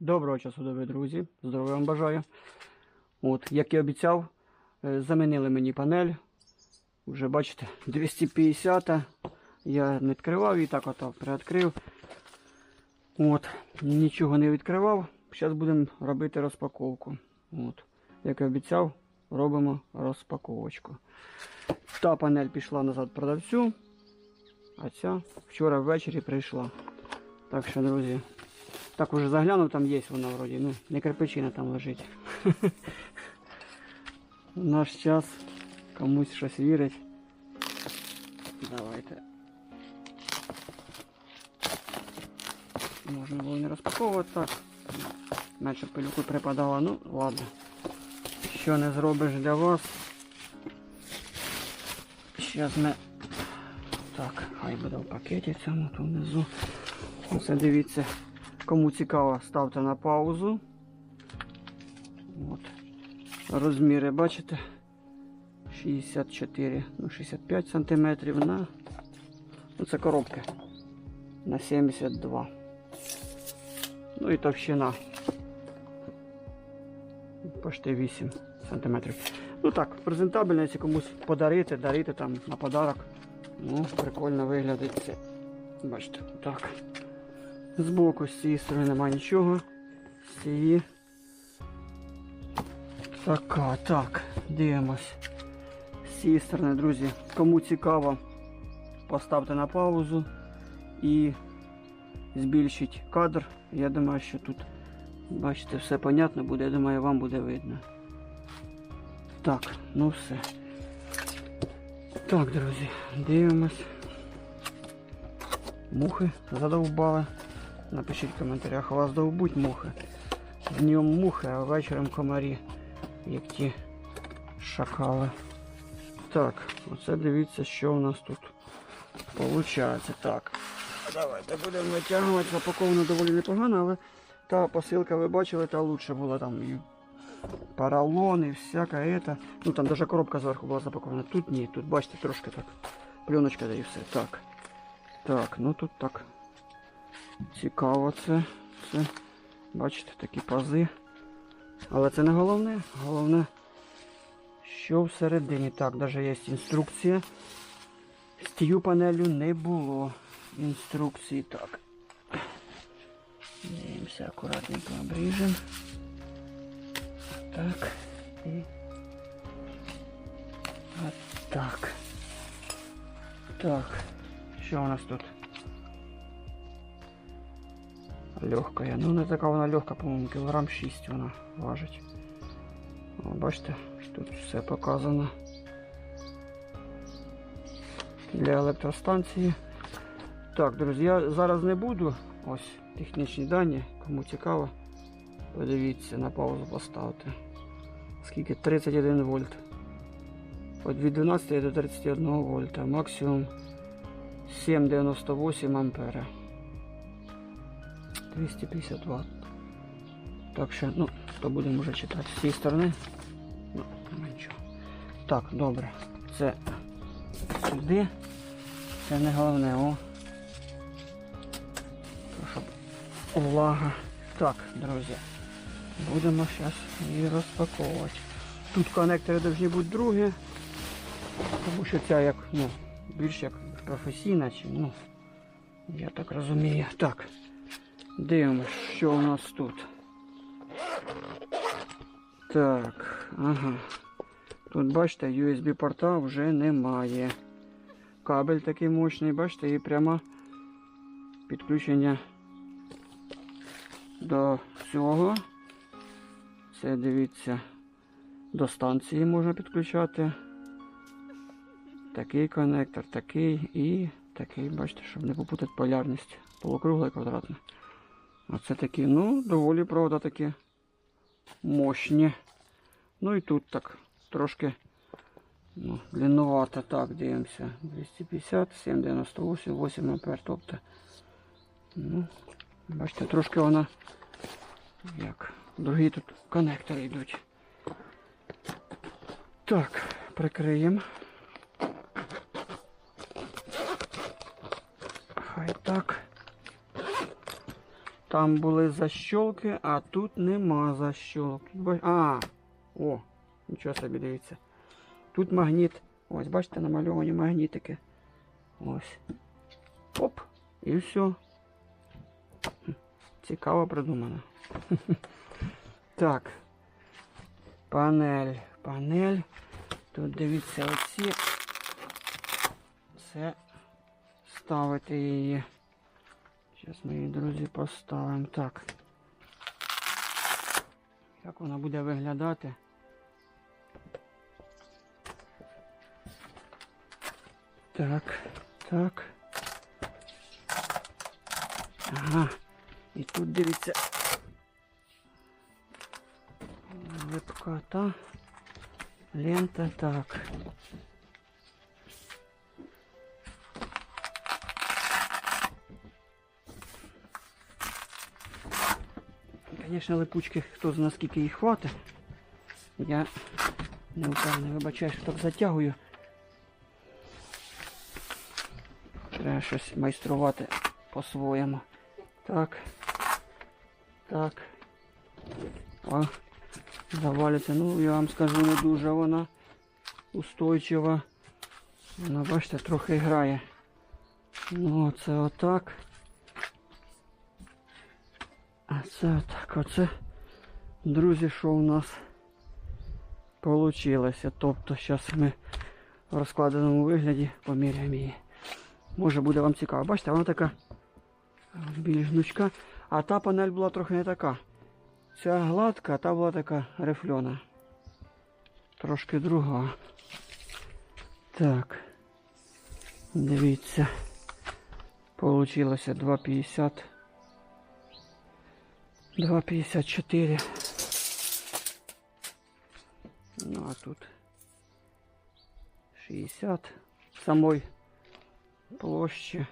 Доброго часу доби, друзі. Здоров'я вам бажаю. От, як і обіцяв, е, замінили мені панель. Вже бачите, 250. Я не відкривав її, так ото приоткрив. От, нічого не відкривав. Зараз будемо робити розпаковку. От, як і обіцяв, робимо розпаковочку. Та панель пішла назад продавцю, а ця вчора ввечері прийшла. Так що, друзі, так уже заглянув, там є вона вроді, ну, не кирпичина там лежить. Наш час комусь щось вірить. Давайте. Можна було не розпаковувати так. Наче пилюку припадала, ну ладно. Що не зробиш для вас. Зараз ми... Так, хай буде в пакеті цьому тут внизу. Оце дивіться. Кому цікаво, ставте на паузу. От. Розміри, бачите? 64, ну 65 сантиметрів на. Ну це коробка. На 72. Ну і товщина. Почти 8 сантиметрів. Ну так, презентабельно, якщо комусь подарити, дарити там на подарок. Ну, прикольно виглядить це. Бачите, так. Збоку з цієї сторони немає нічого. З цієї. Така, так, дивимось. З цієї сторони, друзі, кому цікаво, поставте на паузу і збільшіть кадр. Я думаю, що тут, бачите, все понятно буде, я думаю, вам буде видно. Так, ну все. Так, друзі, дивимось. Мухи задовбали. Напишіть в коментарях, у вас довбуть мухи. Днем мухи, а вечором комарі, як ті шакали. Так, оце дивіться, що у нас тут виходить. Так. Давайте будемо витягувати. Запаковано доволі непогано, але та посилка, ви бачили, та лучше була там і поролон, і всяка это. Ну там даже коробка зверху була запакована. Тут ні, тут бачите трошки так. Пленочка да і все. Так. Так, ну тут так. Цікаво це. це. Бачите, такі пази. Але це не головне. Головне, що всередині. Так, навіть є інструкція. З тією панелю не було інструкції. Так. Дивимося, акуратненько обріжемо. Так. І. От так. Так. Що у нас тут? Легкая. Ну не така вона легка, по-моєму, кілограм 6 вона важить. О, бачите, тут все показано. Для електростанції. Так, друзі, я зараз не буду. Ось технічні дані, кому цікаво. Подивіться, на паузу поставте. Скільки? 31 вольт. От від 12 до 31 вольта. Максимум 7,98 ампера. 250 Вт. Так що, ну, то будемо вже читати з цієї сторони. Ну, нічого. Так, добре. Це сюди. Це не головне, о. Щоб влага. Так, друзі. Будемо зараз її розпаковувати. Тут конектори повинні бути другі. Тому що ця як, ну, більш як професійна, чи, ну, я так розумію. Так. Дивимось, що у нас тут. Так, ага. Тут, бачите, USB порта вже немає. Кабель такий мощний, бачите, і прямо підключення до цього. Це дивіться, до станції можна підключати. Такий коннектор, такий і такий, бачите, щоб не попутати полярність. Полукругле квадратне. Оце такі, ну, доволі, правда, такі мощні. Ну і тут так трошки ну, длинновато. Так, дивимося. 250, 798, 8 ампер. Тобто, ну, бачите, трошки вона як. Другі тут коннектори йдуть. Так, прикриємо. Хай так. Там були защолки, а тут нема защолки. А, о, нічого собі дивіться. Тут магніт. Ось, бачите, намальовані магнітики. Ось. Оп, і все. Цікаво придумано. Так. Панель. Панель. Тут дивіться оці. Це ставити її. Зараз ми її, друзі, поставимо. Так. Як вона буде виглядати? Так, так. Ага. І тут дивіться. Липка та лента так. Звісно, липучки, хто знає скільки їх хватить. Я не впевнений, вибачаю, що так затягую. Треба щось майструвати по-своєму. Так. Так. О, завалиться. Ну, я вам скажу, не дуже вона устойчива. Вона, бачите, трохи грає. Ну, це отак. А це отак. Оце, друзі, що у нас получилося. Тобто, зараз ми в розкладеному вигляді поміряємо її. Може буде вам цікаво. Бачите, вона така більш гнучка. А та панель була трохи не така. Ця гладка, а та була така рифльона. Трошки друга. Так. Дивіться. Получилося 2,50. 2,54. Ну а тут 60. Самой площі.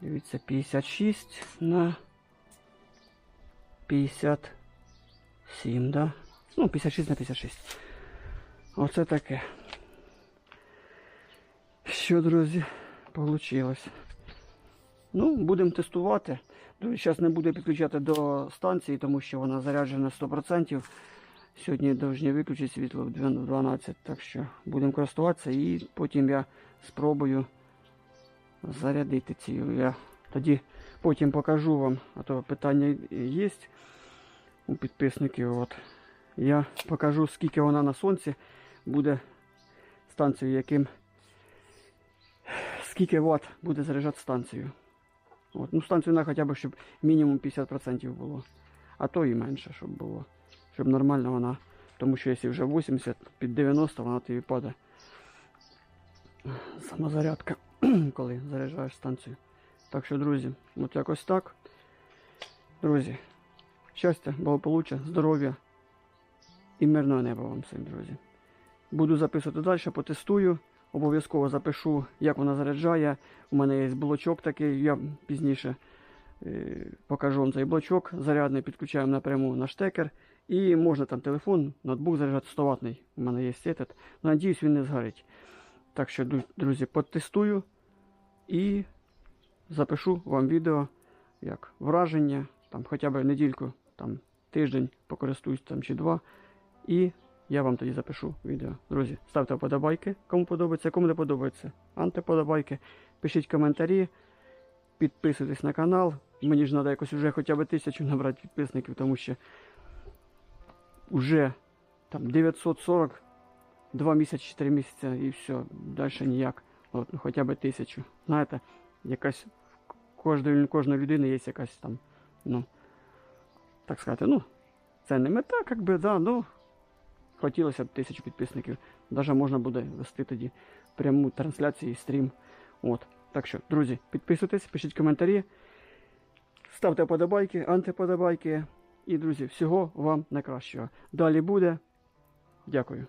Дивіться, 56 на 57, да? Ну, 56 на 56. Оце таке. Що, друзі, вийшло. Ну, будемо тестувати. Зараз не буду підключати до станції, тому що вона заряджена 100%. Сьогодні повинні виключити світло в 12, так що будемо користуватися і потім я спробую зарядити ці. Я тоді потім покажу вам, а то питання є у підписників. От. Я покажу, скільки вона на сонці буде станцію, яким скільки Вт буде заряджати станцію. От. Ну, станцію хоча б, щоб мінімум 50% було. А то і менше, щоб було. Щоб нормально вона. Тому що якщо вже 80 під 90, вона тобі падає. Самозарядка, коли заряджаєш станцію. Так що, друзі, от якось так. Друзі, щастя, благополуччя, здоров'я і мирного неба вам всім, друзі. Буду записувати далі, потестую. Обов'язково запишу, як вона заряджає. У мене є блочок такий, я пізніше е, покажу вам цей блочок. Зарядний підключаємо напряму на штекер. І можна там телефон, ноутбук заряджати 100 ватний. У мене є этот. Надіюсь, він не згорить. Так що, друзі, потестую і запишу вам відео як враження, там хоча б недільку, там тиждень покористуюсь там чи два. І я вам тоді запишу відео. Друзі, ставте вподобайки, кому подобається, кому не подобається. Антиподобайки. Пишіть коментарі, підписуйтесь на канал. Мені ж треба якось вже хоча б тисячу набрати підписників, тому що вже там 940 Два місяці, 4 місяці і все, далі ніяк. От, ну, хоча б тисячу. Знаєте, якась кожної, кожної людини є якась там, ну, так сказати, ну, це не мета, як би, да, ну, хотілося б тисячу підписників. Даже можна буде вести тоді пряму трансляцію і стрім. От. Так що, друзі, підписуйтесь, пишіть коментарі, ставте вподобайки, антиподобайки. І, друзі, всього вам найкращого. Далі буде. Дякую.